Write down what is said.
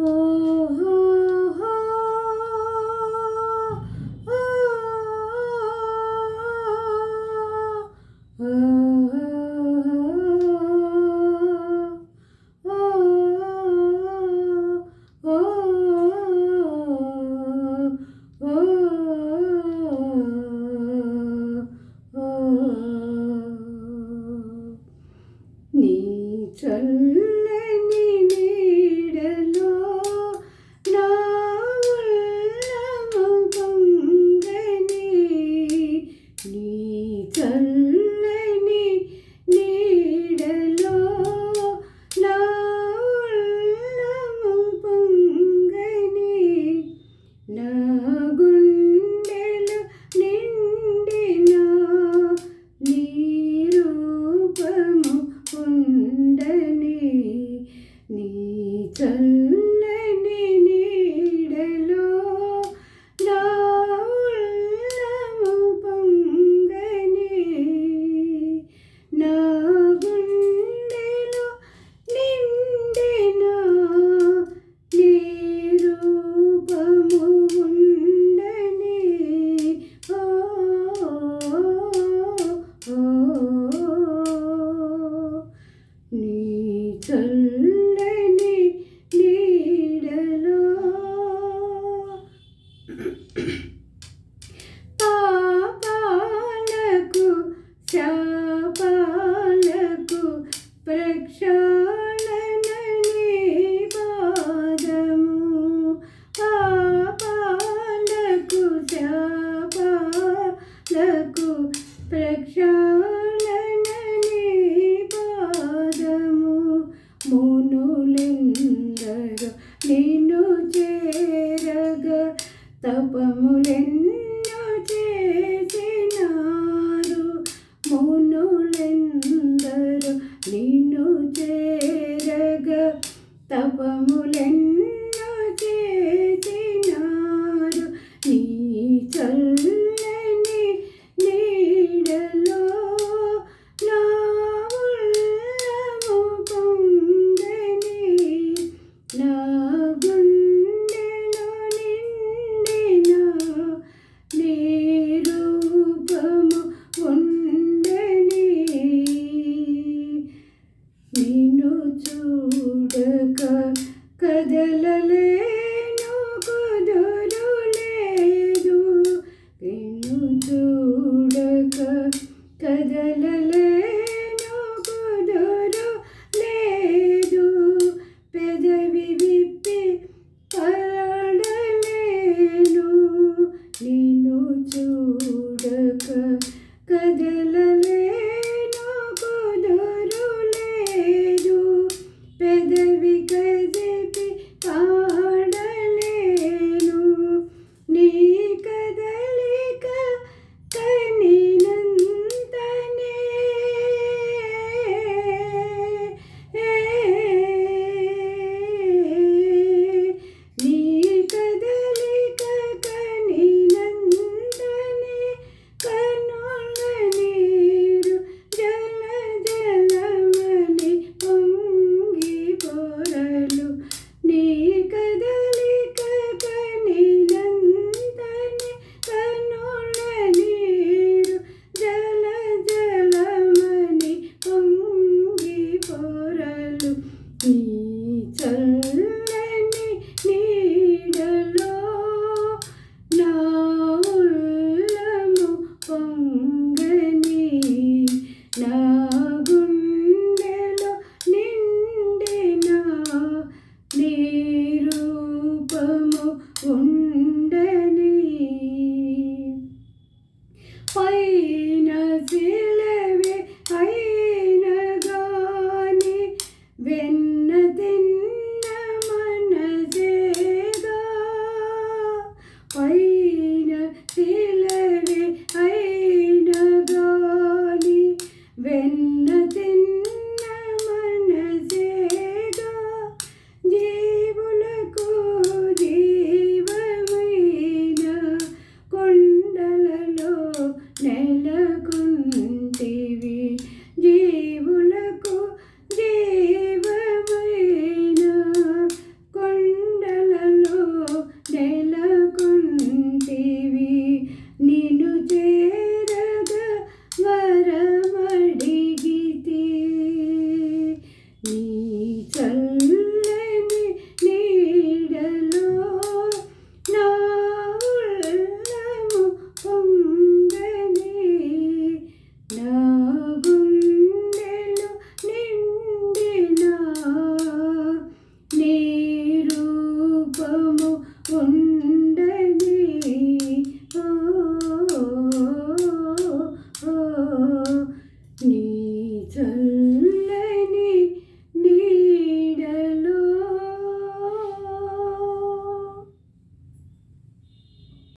oh. చల్లని నీడలో. పాపాలకు శాపాలకు ప్రక్ష తపములెన్నో చేసినారు. మునులెందరు నిన్ను చేరగ తపములెన్నో వెనుక కదలలేను కుదురులేదు. నిన్ను చూడక కదలలేను కుదురు లేదు పెదవి విప్పి పడలేను నిన్ను చూ Ay 네 절.